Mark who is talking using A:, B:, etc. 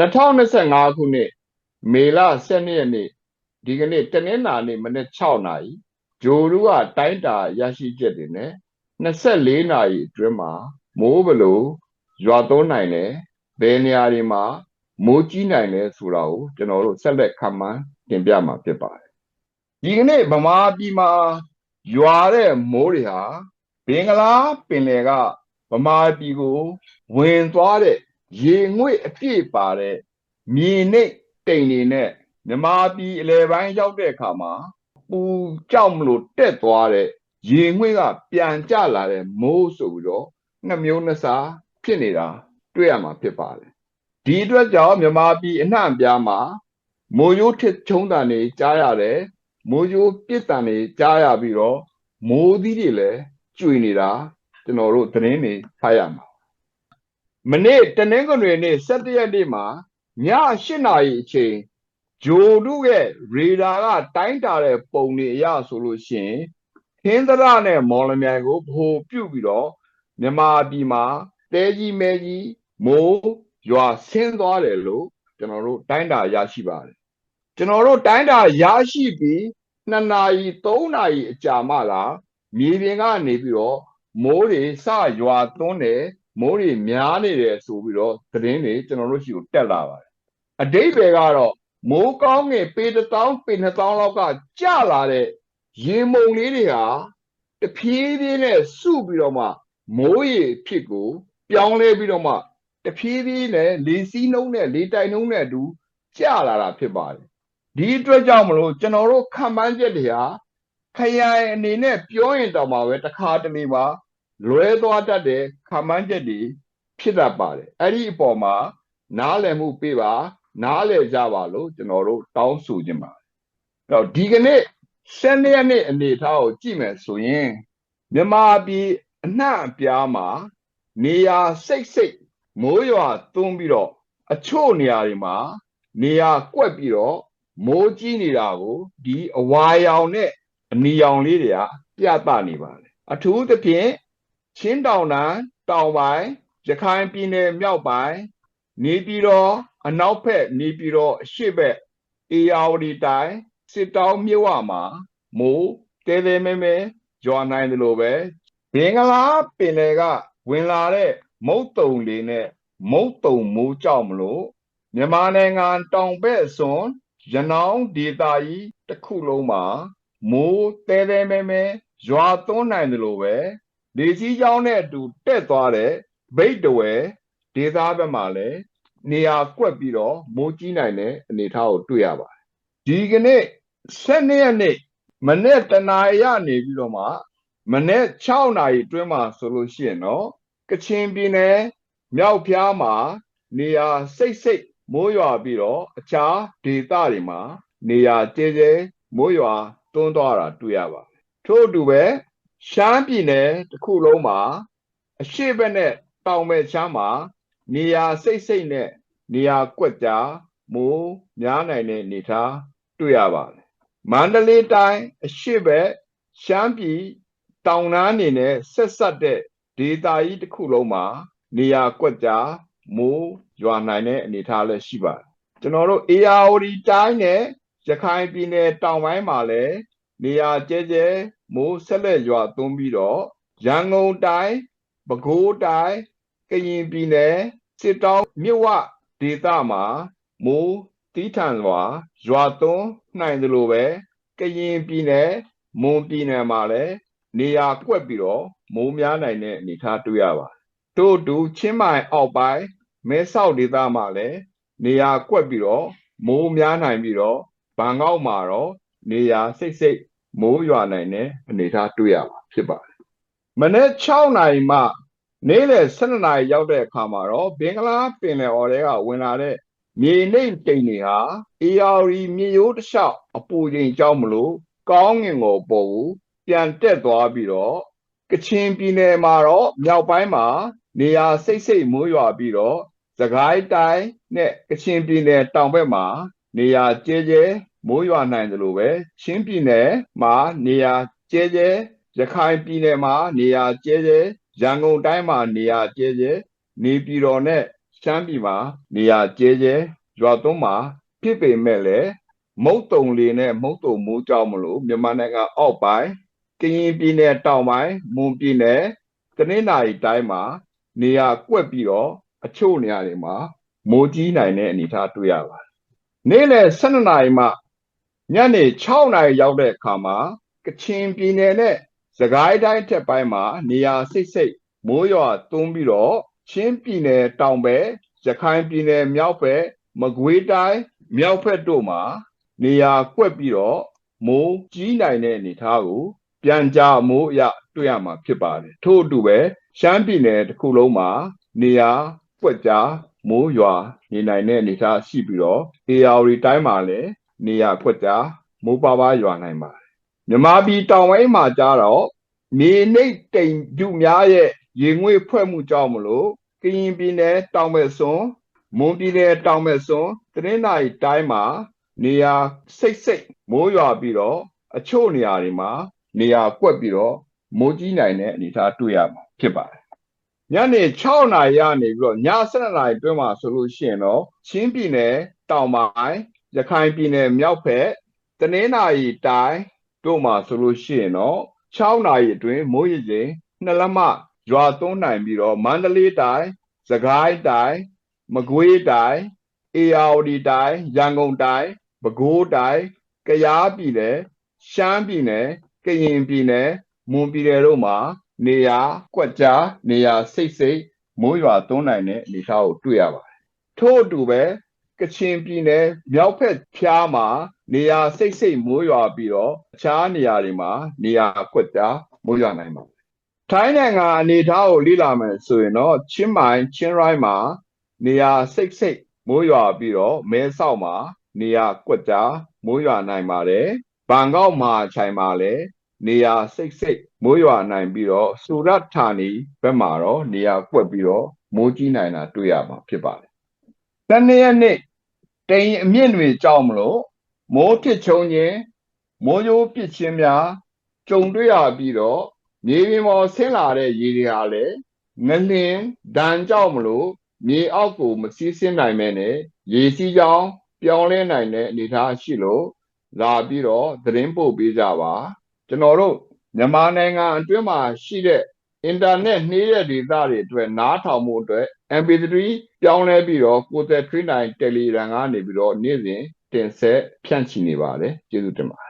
A: 2025ခုနှစ်မေလ12ရက်နေ့ဒီကနေ့တနင်္လာနေ့မနေ့6နာရီဂျိုရူကတိုင်းတာရရှိချက်တွေနဲ့24နာရီအတွင်းမှာမိုးဘလို့ရွာသွန်းနိုင်တယ်ဘယ်နေရာတွေမှာမိုးကြီးနိုင်လဲဆိုတာကိုကျွန်တော်တို့ဆက်လက်ခန့်မှန်းတင်ပြမှာဖြစ်ပါတယ်ဒီကနေ့ဗမာပြည်မှာရွာတဲ့မိုးတွေဟာဘင်္ဂလားပင်လယ်ကဗမာပြည်ကိုဝင်သွားတဲ့ ရေငွေ့အပြည့်ပါတဲ့မြေနိတ်တိမ်တွေနဲ့မြမာပြည်အလယ်ပိုင်းရောက်တဲ့အခါမှာပူကြောက်မလို့တက်သွားတဲ့ရေငွေ့ကပြန်ကျလာတဲ့မိုးဆိုပြီးတော့နှစ်မျိုးနှစ်စားဖြစ်နေတာတွေ့ရမှာဖြစ်ပါတယ်ဒီအတွက်ကြောင့်မြမာပြည်အနှံ့အပြားမှာမိုးရိုးထစ်ချုံတန်တွေကြားရတယ်မိုးရိုးပြစ်တန်တွေကြားရပြီးတော့မိုးသီးတွေလည်းကျွေနေတာကျွန်တော်တို့သတင်းတွေဖတ်ရမှာ မနေ့တနင်္ဂနွေနေ့17ရက်နေ့မှာည8နာရီအချိန်ဂျိုတုရဲ့ရေဒါကတိုင်းတာတဲ့ပုံတွေအရဆိုလို့ရှိရင်ဟင်းသရနဲ့မော်လမြိုင်ကိုဗဟိုပြုပြီးတော့မြန်မာပြည်မှာတဲကြီးမဲကြီးမိုးရွာဆင်းသွားတယ်လို့ကျွန်တော်တို့တိုင်းတာရရှိပါတယ်ကျွန်တော်တို့တိုင်းတာရရှိပြီး2နာရီ3နာရီအကြာမှလာမြေပြင်ကနေပြီးတော့မိုးတွေစရွာသွန်းတယ် မိုးတွေများနေတယ်ဆိုပြီးတော့သတင်းတွေကျွန်တော်တို့ရှိကိုတက်လာပါတယ်အတိတ်ပဲကတော့မိုးကောင်းငယ်ပေ1000ပေ2000လောက်ကကျလာတဲ့ရေမုံလေးတွေဟာတဖြည်းဖြည်းနဲ့စုပြီးတော့မှမိုးရေဖြစ်ကိုပြောင်းလဲပြီးတော့မှတဖြည်းဖြည်းနဲ့လေစီးနှုံးနဲ့လေတိုက်နှုံးနဲ့အတူကျလာတာဖြစ်ပါတယ်ဒီအတွက်ကြောင့်မလို့ကျွန်တော်တို့ခံမှန်းချက်တွေဟာခရိုင်အနေနဲ့ပြောရင်တောင်မှပဲတစ်ခါတလေမှာ လွဲသွားတတ်တဲ့ခံမှန်းချက်တွေဖြစ်တတ်ပါတယ်အဲ့ဒီအပေါ်မှာနားလည်မှုပေးပါ နားလည်ကြပါလို့ကျွန်တော်တို့တောင်းဆိုခြင်းပါတယ်အဲ့တော့ဒီကနေ့7ရက်နေ့အနေထားကိုကြည့်မယ်ဆိုရင်မြန်မာပြည်အနှံ့အပြားမှာနေရာစိတ်စိတ်မိုးရွာသွန်းပြီးတော့အချို့နေရာတွေမှာနေရာကွက်ပြီးတော့မိုးကြီးနေတာကိုဒီအဝါရောင်နဲ့အနီရောင်လေးတွေကပြသနေပါတယ်အထူးသဖြင့် ချင်းတောင်တန်းတောင်ပိုင်းရခိုင်ပြည်နယ်မြောက်ပိုင်းနေပြည်တော်အနောက်ဘက်နေပြည်တော်အရှေ့ဘက်အေယာဝတီတိုင်းစစ်တောင်းမြို့ဝမှာမိုးတဲတဲမဲမဲရွာနိုင်တယ်လို့ပဲဘင်္ဂလားပင်လယ်ကဝင်လာတဲ့မုတ်တုံလေးနဲ့မုတ်တုံမိုးကြောက်မလို့မြန်မာနိုင်ငံတောင်ဘက်အစွန်ရနောင်းဒေသကြီးတစ်ခုလုံးမှာမိုးတဲတဲမဲမဲရွာသွန်းနိုင်တယ်လို့ပဲ လေကြီးကြောင်းနဲ့အတူတက်သွားတဲ့ဗိတ်တဝဲဒေသဘက်မှာလည်းနေရာကွက်ပြီးတော့မိုးကြီးနိုင်တဲ့အနေအထားကိုတွေ့ရပါတယ်ဒီကနေ့7ရက်နေ့မနေ့တနာရီရနေပြီးတော့မှမနေ့6နာရီတွင်းမှာဆိုလို့ရှိရင်တော့ကချင်ပြည်နယ်မြောက်ဖျားမှာနေရာစိတ်စိတ်မိုးရွာပြီးတော့အခြားဒေသတွေမှာနေရာကျဲကျဲမိုးရွာသွန်းသွားတာတွေ့ရပါတယ်ထို့အတူပဲ ရှမ်းပြည်နယ်တစ်ခုလုံးမှာအရှိဘက်နဲ့တောင်ဘက်ချမ်းမှာနေရာစိတ်စိတ်နဲ့နေရာကွက်ကြားမိုးများနိုင်တဲ့အနေထားတွေ့ရပါတယ်မန္တလေးတိုင်းအရှိဘက်ရှမ်းပြည်တောင်နားနေနဲ့ဆက်ဆက်တဲ့ဒေသကြီးတစ်ခုလုံးမှာနေရာကွက်ကြားမိုးရွာနိုင်တဲ့အနေအထားလည်းရှိပါတယ်ကျွန်တော်တို့ ARD တိုင်းနဲ့ရခိုင်ပြည်နယ်တောင်ပိုင်းမှာလည်း နေရာကျဲကျဲမိုးဆက်လက်ရွာသွန်းပြီးတော့ရန်ကုန်တိုင်းပဲခူးတိုင်းကရင်ပြည်နယ်စစ်တောင်းမြစ်ဝဒေသမှာမိုးတီးထန်စွာရွာသွန်းနိုင်တယ်လို့ပဲကရင်ပြည်နယ်မွန်ပြည်နယ်မှာလည်းနေရာကွက်ပြီးတော့မိုးများနိုင်တဲ့အနေအထားတွေ့ရပါတယ်တို့တူချင်းမိုင်အောက်ပိုင်းမဲဆောက်ဒေသမှာလည်းနေရာကွက်ပြီးတော့မိုးများနိုင်ပြီးတော့ဘန်ကောက်မှာတော့နေရာစိတ်စိတ် မိုးရွာနိုင်တဲ့အနေအထားတွေ့ရမှာဖြစ်ပါတယ်မနေ့6နာရီမှနေ့လယ်12နာရီရောက်တဲ့အခါမှာတော့ဘင်္ဂလားပင်လယ်အော်ထဲကဝင်လာတဲ့မြေနှိမ်တိမ်တွေဟာ ARD မြေရိုးတစ်လျှောက်အပူချိန်ကြောင့်မလို့ကောင်းငင်ကိုပေါ်ကိုပြန်တက်သွားပြီးတော့ကချင်ပြည်နယ်မှာတော့မြောက်ပိုင်းမှာနေရာစိတ်စိတ်မိုးရွာပြီးတော့သခိုင်းတိုင်းနဲ့ကချင်ပြည်နယ်တောင်ဘက်မှာနေရာကျဲကျဲ မိုးရွာနိုင်တယ်လို့ပဲချင်းပြည်နယ်မှာနေရာကျဲကျဲရခိုင်ပြည်နယ်မှာနေရာကျဲကျဲရန်ကုန်တိုင်းမှာနေရာကျဲကျဲနေပြည်တော်နဲ့ရှမ်းပြည်မှာနေရာကျဲကျဲရွာသွန်းမှာဖြစ်ပေမဲ့လည်းမုတ်တုံလေးနဲ့မုတ်တုံမိုးကြောက်မလို့မြန်မာနိုင်ငံအောက်ပိုင်းကရင်ပြည်နယ်တောင်ပိုင်းမွန်ပြည်နယ်တနင်္သာရီတိုင်းမှာနေရာကွက်ပြီးတော့အချို့နေရာတွေမှာမိုးကြီးနိုင်တဲ့အနေအထားတွေ့ရပါတယ်။နေ့လယ်12နာရီမှ ညနေ6နာရီရောက်တဲ့အခါမှာကချင်ပြည်နယ်နဲ့စကိုင်းတိုင်းထက်ပိုင်းမှာနေရာစိတ်စိတ်မိုးရွာသွန်းပြီးတော့ချင်းပြည်နယ်တောင်ဘက်ရခိုင်ပြည်နယ်မြောက်ဘက်မကွေးတိုင်းမြောက်ဘက်တို့မှာနေရာကွက်ပြီးတော့မိုးကြီးနိုင်တဲ့အနေအထားကို ပြန်ကြားမိုးအရတွေ့ရမှာဖြစ်ပါတယ်ထို့အတူပဲရှမ်းပြည်နယ်တစ်ခုလုံးမှာနေရာကွက်ကြားမိုးရွာနေနိုင်တဲ့အနေအထားရှိပြီးတော့ AR တိုင်းမှာလည်း နေရာကွက်ကြားမိုးပါပါရွာနိုင်ပါတယ်မြမပြည်တောင်ပိုင်းမှာကြားတော့မြေနှိပ်တိမ်ကျုများရဲ့ရေငွေ့ဖွဲ့မှုကြောင့်မလို့ကရင်ပြည်နယ်တောင်ဘက်စွန်းမွန်ပြည်နယ်တောင်ဘက်စွန်းတနင်္သာရီတိုင်းမှာနေရာစိတ်စိတ်မိုးရွာပြီးတော့အချို့နေရာတွေမှာနေရာကွက်ပြီးတော့မိုးကြီးနိုင်တဲ့အနေအထားတွေ့ရမှာဖြစ်ပါတယ်ညနေ6နာရီကနေပြီးတော့ည7နာရီတွင်းမှာဆိုလို့ရှိရင်တော့ချင်းပြည်နယ်တောင်ပိုင်း ရခိုင်ပြည်နယ်မြောက်ဘက်တနင်္သာရီတိုင်းတို့မှာဆိုလို့ရှိရင်တော့6နာရီအတွင်းမိုးရေချိန်နှစ်လက်မရွာသွန်းနိုင်ပြီးတော့မန္တလေးတိုင်းစကိုင်းတိုင်းမကွေးတိုင်းအေရဝတီတိုင်းရန်ကုန်တိုင်းပဲခူးတိုင်းကယားပြည်နယ်ရှမ်းပြည်နယ်ကရင်ပြည်နယ်မွန်ပြည်နယ်တို့မှာနေရာကွက်ကြားနေရာစိတ်စိတ်မိုးရွာသွန်းနိုင်တဲ့အနေအထားကိုတွေ့ရပါတယ်ထို့အတူပဲ ကချင်ပြည်နယ်မြောက်ဘက်ဖြားမှာနေရာစိတ်စိတ်မိုးရွာပြီးတော့အခြားနေရာတွေမှာနေရာကွက်ကြားမိုးရွာနိုင်ပါတယ်ထိုင်းနိုင်ငံအနေအထားကိုလေ့လာမယ်ဆိုရင်တော့ချင်းမိုင်ချင်းရိုင်းမှာနေရာစိတ်စိတ်မိုးရွာပြီးတော့မဲဆောက်မှာနေရာကွက်ကြားမိုးရွာနိုင်ပါတယ်ဘန်ကောက်မှာခြိုင်မှာလည်းနေရာစိတ်စိတ်မိုးရွာနိုင်ပြီးတော့စူရတ်ဌာနီဘက်မှာတော့နေရာကွက်ပြီးတော့မိုးကြီးနိုင်တာတွေ့ရမှာဖြစ်ပါတယ်။တနေ့ရက်နေ့ တိမ်အမြင့်တွေကြောက်မလို့မိုးထစ်ချုံခြင်းမိုးရိုးပစ်ခြင်းများကြုံတွေ့ရပြီးတော့မြေပြင်ပေါ်ဆင်းလာတဲ့ရေတွေဟာလည်းငလင်ဒဏ်ကြောက်မလို့မြေအောက်ကိုမစီးဆင်းနိုင်မဲနဲ့ရေစီးကြောင်းပြောင်းလဲနိုင်တဲ့အနေအထားရှိလို့လာပြီးတော့သတင်းပို့ပေးကြပါကျွန်တော်တို့မြန်မာနိုင်ငံအတွင်းမှာရှိတဲ့ အင်တာနက်နှေးတဲ့ဒေသတွေအတွက်နားထောင်မှုအတွက် MP3 ပြောင်းလဲပြီးတော့ကိုသက်39 Telegram ကနေပြီးတော့နေ့စဉ်တင်ဆက်ဖြန့်ချီနေပါတယ်ကျေးဇူးတင်ပါတယ်